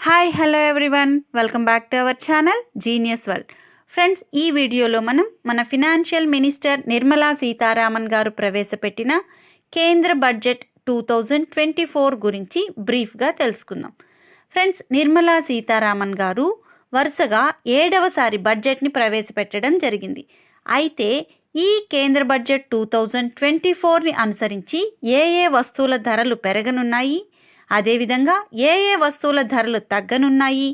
Hi hello everyone welcome back to our channel Genius World friends ఈ వీడియోలో మనం మన ఫినాన్షియల్ మినిస్టర్ నిర్మలా సీతారామన్ గారు ప్రవేశపెట్టిన కేంద్ర budget two thousand twenty four గురించి బ్రీఫ్గా తెలుసుకుందాం. ఫ్రెండ్స్ నిర్మలా సీతారామన్ గారు వరుసగా ఏడవసారి బడ్జెట్ని ప్రవేశపెట్టడం జరిగింది. అయితే ఈ కేంద్ర బడ్జెట్ టూ థౌజండ్ ట్వంటీ ఫోర్ని అనుసరించి ఏ ఏ వస్తువుల ధరలు పెరగనున్నాయి? అదేవిధంగా ఏ ఏ వస్తువుల ధరలు తగ్గనున్నాయి?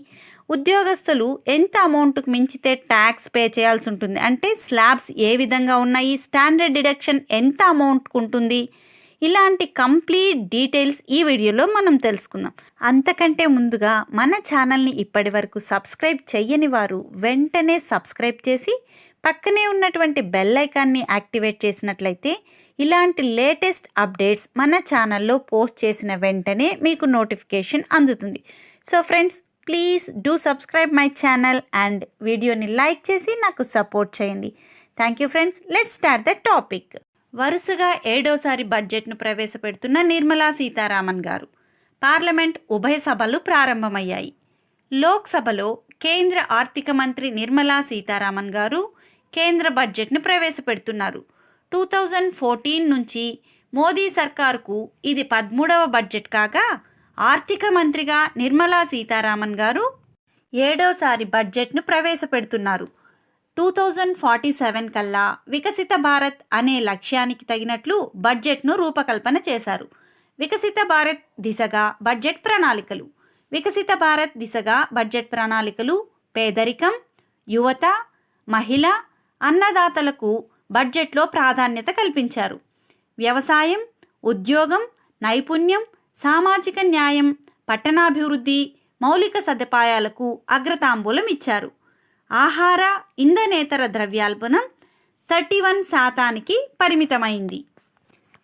ఉద్యోగస్తులు ఎంత అమౌంట్కు మించితే ట్యాక్స్ పే చేయాల్సి ఉంటుంది? అంటే స్లాబ్స్ ఏ విధంగా ఉన్నాయి? స్టాండర్డ్ డిడక్షన్ ఎంత అమౌంట్కు ఉంటుంది ఇలాంటి కంప్లీట్ డీటెయిల్స్ ఈ వీడియోలో మనం తెలుసుకుందాం. అంతకంటే ముందుగా మన ఛానల్ని ఇప్పటి వరకు సబ్స్క్రైబ్ చెయ్యని వారు వెంటనే సబ్స్క్రైబ్ చేసి పక్కనే ఉన్నటువంటి బెల్ ఐకాన్ని యాక్టివేట్ చేసినట్లయితే ఇలాంటి లేటెస్ట్ అప్డేట్స్ మన ఛానల్లో పోస్ట్ చేసిన వెంటనే మీకు నోటిఫికేషన్ అందుతుంది. So friends please do subscribe my channel and వీడియోని లైక్ చేసి నాకు సపోర్ట్ చేయండి. Thank you friends. Let start the topic. వరుసగా ఏడోసారి బడ్జెట్ను ప్రవేశపెడుతున్న నిర్మలా సీతారామన్ గారు. పార్లమెంట్ ఉభయ సభలు ప్రారంభమయ్యాయి. లోక్సభలో కేంద్ర ఆర్థిక మంత్రి నిర్మలా సీతారామన్ గారు కేంద్ర బడ్జెట్ను ప్రవేశపెడుతున్నారు. టూ థౌజండ్ ఫోర్టీన్ నుంచి మోదీ సర్కార్కు ఇది పదమూడవ బడ్జెట్ కాగా ఆర్థిక మంత్రిగా నిర్మలా సీతారామన్ గారు ఏడోసారి బడ్జెట్ను ప్రవేశపెడుతున్నారు. టూ థౌజండ్ ఫార్టీ సెవెన్ కల్లా వికసిత భారత్ అనే లక్ష్యానికి తగినట్లు బడ్జెట్ను రూపకల్పన చేశారు. వికసిత భారత్ దిశగా బడ్జెట్ ప్రణాళికలు. వికసిత భారత్ దిశగా బడ్జెట్ ప్రణాళికలు పేదరికం యువత మహిళ అన్నదాతలకు బడ్జెట్లో ప్రాధాన్యత కల్పించారు. వ్యవసాయం ఉద్యోగం నైపుణ్యం సామాజిక న్యాయం పట్టణాభివృద్ధి మౌలిక సదుపాయాలకు అగ్రతాంబూలం ఇచ్చారు. ఆహార ఇంధనేతర ద్రవ్యాల్పనం థర్టీ వన్ శాతానికి పరిమితమైంది.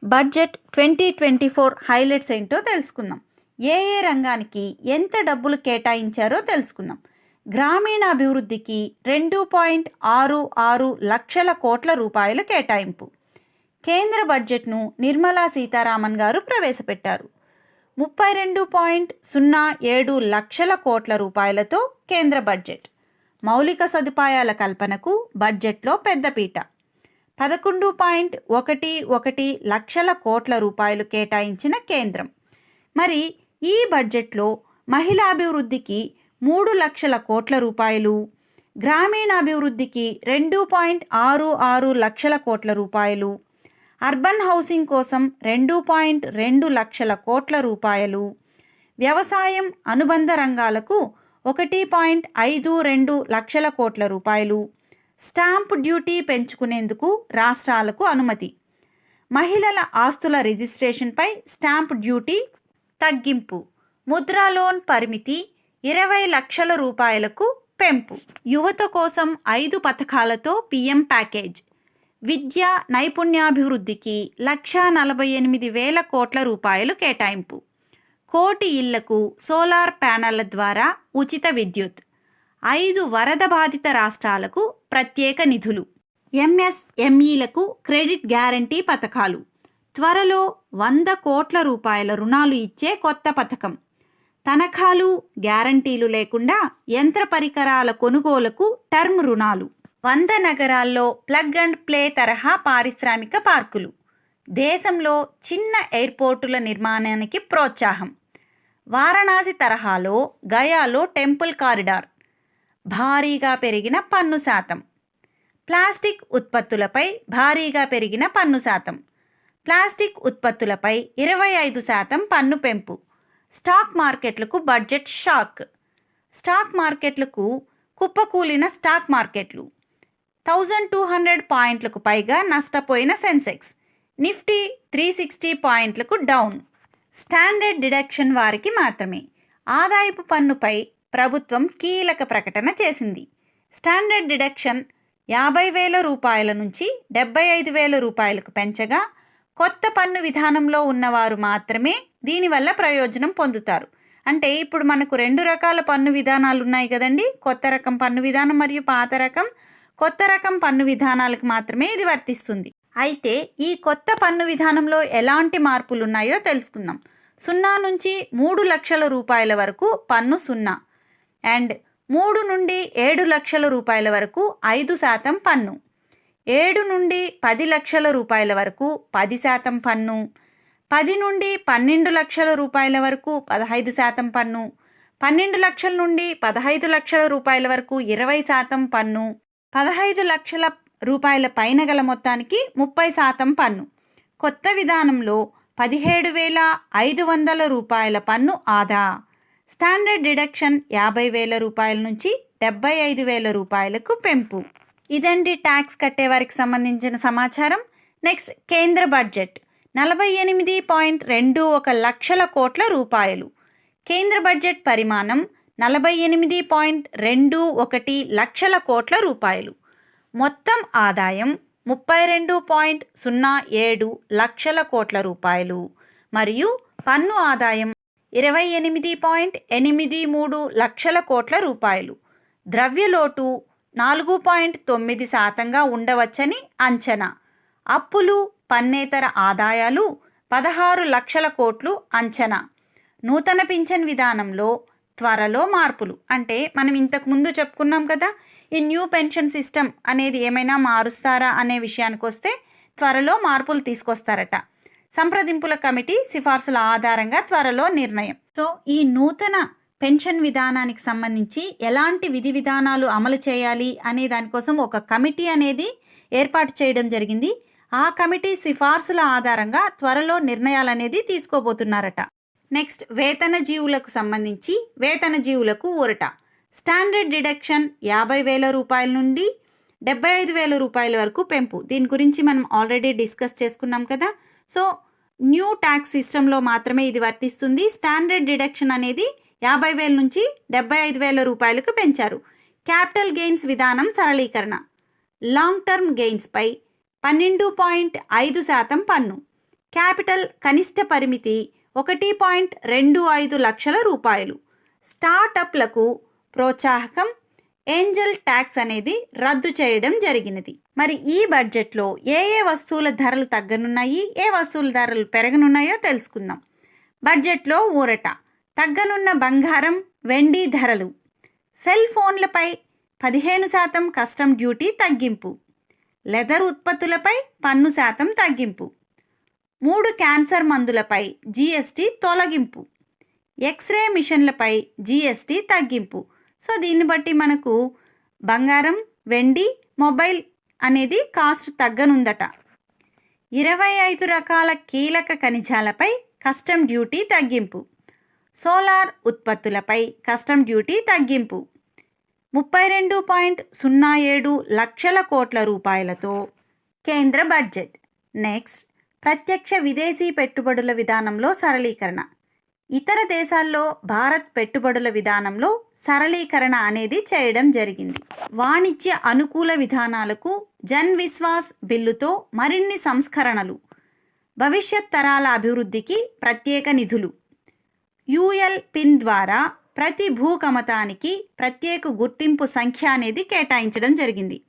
Budget twenty twenty four highlights ఏంటో తెలుసుకుందాం. ఏ ఏ రంగానికి ఎంత డబ్బులు కేటాయించారో తెలుసుకుందాం. గ్రామీణాభివృద్ధికి రెండు పాయింట్ ఆరు ఆరు లక్షల కోట్ల రూపాయల కేటాయింపు. కేంద్ర బడ్జెట్ను నిర్మలా సీతారామన్ గారు ప్రవేశపెట్టారు. ముప్పై రెండు పాయింట్ సున్నా ఏడు లక్షల కోట్ల రూపాయలతో కేంద్ర బడ్జెట్. మౌలిక సదుపాయాల కల్పనకు బడ్జెట్లో పెద్దపీట పదకొండు పాయింట్ ఒకటి ఒకటి లక్షల కోట్ల రూపాయలు కేటాయించిన కేంద్రం. మరి ఈ బడ్జెట్లో మహిళాభివృద్ధికి మూడు లక్షల కోట్ల రూపాయలు. గ్రామీణాభివృద్ధికి రెండు పాయింట్ ఆరు ఆరు లక్షల కోట్ల రూపాయలు. అర్బన్ హౌసింగ్ కోసం రెండు పాయింట్ రెండు లక్షల కోట్ల రూపాయలు. వ్యవసాయం అనుబంధ రంగాలకు ఒకటి పాయింట్ ఐదు రెండు లక్షల కోట్ల రూపాయలు. స్టాంప్ డ్యూటీ పెంచుకునేందుకు రాష్ట్రాలకు అనుమతి. మహిళల ఆస్తుల రిజిస్ట్రేషన్పై స్టాంప్ డ్యూటీ తగ్గింపు. ముద్రా లోన్ పరిమితి ఇరవై లక్షల రూపాయలకు పెంపు. యువత కోసం ఐదు పథకాలతో పిఎం ప్యాకేజ్. విద్య నైపుణ్యాభివృద్ధికి లక్షా నలభై ఎనిమిది వేల కోట్ల రూపాయలు కేటాయింపు. కోటి ఇళ్ళకు సోలార్ ప్యానెళ్ళ ద్వారా ఉచిత విద్యుత్. ఐదు వరద బాధిత రాష్ట్రాలకు ప్రత్యేక నిధులు. ఎంఎస్ఎంఈలకు క్రెడిట్ గ్యారంటీ పథకాలు. త్వరలో వంద కోట్ల రూపాయల రుణాలు ఇచ్చే కొత్త పథకం. తనఖాలు గ్యారంటీలు లేకుండా యంత్ర పరికరాల కొనుగోలుకు టర్మ్ రుణాలు. వంద నగరాల్లో ప్లగ్ అండ్ ప్లే తరహా పారిశ్రామిక పార్కులు. దేశంలో చిన్న ఎయిర్పోర్టుల నిర్మాణానికి ప్రోత్సాహం. వారణాసి తరహాలో గయాలో టెంపుల్ కారిడార్. భారీగా పెరిగిన పన్ను శాతం. ప్లాస్టిక్ ఉత్పత్తులపై భారీగా పెరిగిన పన్ను శాతం. ప్లాస్టిక్ ఉత్పత్తులపై ఇరవై ఐదు శాతం పన్ను పెంపు. స్టాక్ మార్కెట్లకు బడ్జెట్ షాక్. స్టాక్ మార్కెట్లకు కుప్పకూలిన స్టాక్ మార్కెట్లు. థౌజండ్ టూ హండ్రెడ్ పాయింట్లకు పైగా నష్టపోయిన సెన్సెక్స్. నిఫ్టీ త్రీ సిక్స్టీ పాయింట్లకు డౌన్. స్టాండర్డ్ డిడక్షన్ వారికి మాత్రమే. ఆదాయపు పన్నుపై ప్రభుత్వం కీలక ప్రకటన చేసింది. స్టాండర్డ్ డిడక్షన్ యాభై వేల రూపాయల నుంచి డెబ్బై ఐదు వేల రూపాయలకు పెంచగా కొత్త పన్ను విధానంలో ఉన్నవారు మాత్రమే దీనివల్ల ప్రయోజనం పొందుతారు. అంటే ఇప్పుడు మనకు రెండు రకాల పన్ను విధానాలు ఉన్నాయి కదండి. కొత్త రకం పన్ను విధానం మరియు పాత రకం. కొత్త రకం పన్ను విధానాలకు మాత్రమే ఇది వర్తిస్తుంది. అయితే ఈ కొత్త పన్ను విధానంలో ఎలాంటి మార్పులు ఉన్నాయో తెలుసుకుందాం. సున్నా నుంచి మూడు లక్షల రూపాయల వరకు పన్ను సున్నా. అండ్ మూడు నుండి ఏడు లక్షల రూపాయల వరకు ఐదు శాతం పన్ను. ఏడు నుండి పది లక్షల రూపాయల వరకు పది శాతం పన్ను పది నుండి పన్నెండు లక్షల రూపాయల వరకు పదహైదు శాతం పన్ను పన్నెండు లక్షల నుండి పదహైదు లక్షల రూపాయల వరకు ఇరవై శాతం పన్ను పదహైదు లక్షల రూపాయల పైన గల మొత్తానికి ముప్పై శాతం పన్ను. కొత్త విధానంలో పదిహేడు వేల ఐదు వందల రూపాయల పన్ను ఆదా. స్టాండర్డ్ డిడక్షన్ యాభై వేల రూపాయల నుంచి డెబ్బై ఐదు వేల రూపాయలకు పెంపు. ఇదండి ట్యాక్స్ కట్టేవారికి సంబంధించిన సమాచారం. నెక్స్ట్ కేంద్ర బడ్జెట్. నలభై ఎనిమిది పాయింట్ రెండు ఒక లక్షల కోట్ల రూపాయలు. కేంద్ర బడ్జెట్ పరిమాణం నలభై ఎనిమిది పాయింట్ రెండు ఒకటి లక్షల కోట్ల రూపాయలు. మొత్తం ఆదాయం ముప్పై రెండు పాయింట్ సున్నా ఏడు లక్షల కోట్ల రూపాయలు. మరియు పన్ను ఆదాయం ఇరవై ఎనిమిది పాయింట్ ఎనిమిది మూడు లక్షల కోట్ల రూపాయలు. ద్రవ్యలోటు నాలుగు పాయింట్ తొమ్మిది శాతంగా ఉండవచ్చని అంచనా. అప్పులు పన్నేతర ఆదాయాలు పదహారు లక్షల కోట్లు అంచనా. నూతన పింఛన్ విధానంలో త్వరలో మార్పులు. అంటే మనం ఇంతకు ముందు చెప్పుకున్నాం కదా ఈ న్యూ పెన్షన్ సిస్టమ్ అనేది ఏమైనా మారుస్తారా అనే విషయానికి వస్తే త్వరలో మార్పులు తీసుకొస్తారట. సంప్రదింపుల కమిటీ సిఫార్సుల ఆధారంగా త్వరలో నిర్ణయం. సో ఈ నూతన పెన్షన్ విధానానికి సంబంధించి ఎలాంటి విధి విధానాలు అమలు చేయాలి అనే దానికోసం ఒక కమిటీ అనేది ఏర్పాటు చేయడం జరిగింది. ఆ కమిటీ సిఫార్సుల ఆధారంగా త్వరలో నిర్ణయాలు అనేది తీసుకోబోతున్నారట. నెక్స్ట్ వేతన జీవులకు సంబంధించి వేతన జీవులకు ఊరట. స్టాండర్డ్ డిడక్షన్ యాభై వేల రూపాయల నుండి డెబ్బై ఐదు వేల రూపాయల వరకు పెంపు. దీని గురించి మనం ఆల్రెడీ డిస్కస్ చేసుకున్నాం కదా. సో న్యూ ట్యాక్స్ సిస్టంలో మాత్రమే ఇది వర్తిస్తుంది. స్టాండర్డ్ డిడక్షన్ అనేది యాభై వేల నుంచి డెబ్బై ఐదు వేల రూపాయలకు పెంచారు. క్యాపిటల్ గెయిన్స్ విధానం సరళీకరణ. లాంగ్ టర్మ్ గెయిన్స్పై పన్నెండు పాయింట్ ఐదు శాతం పన్ను. క్యాపిటల్ కనిష్ట పరిమితి ఒకటి పాయింట్ రెండు ఐదు లక్షల రూపాయలు. స్టార్టప్లకు ప్రోత్సాహకం ఏంజల్ ట్యాక్స్ అనేది రద్దు చేయడం జరిగినది. మరి ఈ బడ్జెట్లో ఏ ఏ వస్తువుల ధరలు తగ్గనున్నాయి ఏ వస్తువుల ధరలు పెరగనున్నాయో తెలుసుకుందాం. బడ్జెట్లో ఊరట. తగ్గనున్న బంగారం వెండి ధరలు. సెల్ ఫోన్లపై పదిహేను శాతం కస్టమ్ డ్యూటీ తగ్గింపు. లెదర్ ఉత్పత్తులపై పన్ను శాతం తగ్గింపు. మూడు క్యాన్సర్ మందులపై జీఎస్టీ తొలగింపు. ఎక్స్రే మిషన్లపై జీఎస్టీ తగ్గింపు. సో దీన్ని బట్టి మనకు బంగారం వెండి మొబైల్ అనేది కాస్ట్ తగ్గనుందట. ఇరవై ఐదు రకాల కీలక ఖనిజాలపై కస్టమ్ డ్యూటీ తగ్గింపు. సోలార్ ఉత్పత్తులపై కస్టమ్ డ్యూటీ తగ్గింపు. ముప్పై రెండు పాయింట్ సున్నా ఏడు లక్షల కోట్ల రూపాయలతో కేంద్ర బడ్జెట్. నెక్స్ట్ ప్రత్యక్ష విదేశీ పెట్టుబడుల విధానంలో సరళీకరణ. ఇతర దేశాల్లో భారత్ పెట్టుబడుల విధానంలో సరళీకరణ అనేది చేయడం జరిగింది. వాణిజ్య అనుకూల విధానాలకు జన్ విశ్వాస్ బిల్లుతో మరిన్ని సంస్కరణలు. భవిష్యత్ తరాల అభివృద్ధికి ప్రత్యేక నిధులు. యుఎల్ పిన్ ద్వారా ప్రతి భూకమతానికి ప్రత్యేక గుర్తింపు సంఖ్య అనేది కేటాయించడం జరిగింది.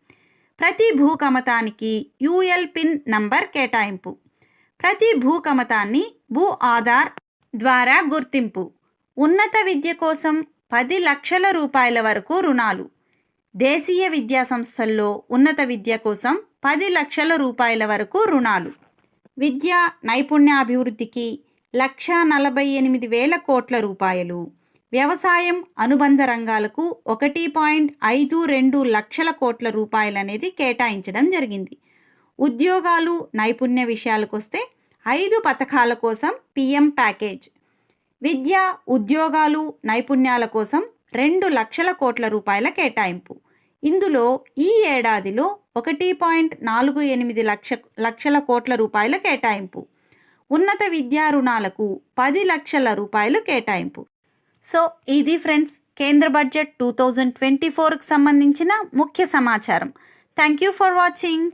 ప్రతి భూకమతానికి యుఎల్ పిన్ నంబర్ కేటాయింపు. ప్రతి భూకమతాన్ని భూ ఆధార్ ద్వారా గుర్తింపు. ఉన్నత విద్య కోసం పది లక్షల రూపాయల వరకు రుణాలు. దేశీయ విద్యా సంస్థల్లో ఉన్నత విద్య కోసం పది లక్షల రూపాయల వరకు రుణాలు. విద్య నైపుణ్యాభివృద్ధికి లక్ష నలభై ఎనిమిది వేల కోట్ల రూపాయలు. వ్యవసాయం అనుబంధ రంగాలకు ఒకటి పాయింట్ ఐదు రెండు లక్షల కోట్ల రూపాయలు అనేది కేటాయించడం జరిగింది. ఉద్యోగాలు నైపుణ్య విషయాలకు వస్తే ఐదు పథకాల కోసం పిఎం ప్యాకేజ్. విద్య ఉద్యోగాలు నైపుణ్యాల కోసం రెండు లక్షల కోట్ల రూపాయల కేటాయింపు. ఇందులో ఈ ఏడాదిలో ఒకటి పాయింట్ నాలుగు ఎనిమిది లక్ష లక్షల కోట్ల రూపాయల కేటాయింపు. ఉన్నత విద్యా రుణాలకు పది లక్షల రూపాయలు కేటాయింపు. సో ఇది ఫ్రెండ్స్ కేంద్ర బడ్జెట్ టూ థౌజండ్ ట్వంటీ ఫోర్కి సంబంధించిన ముఖ్య సమాచారం. Thank you for watching.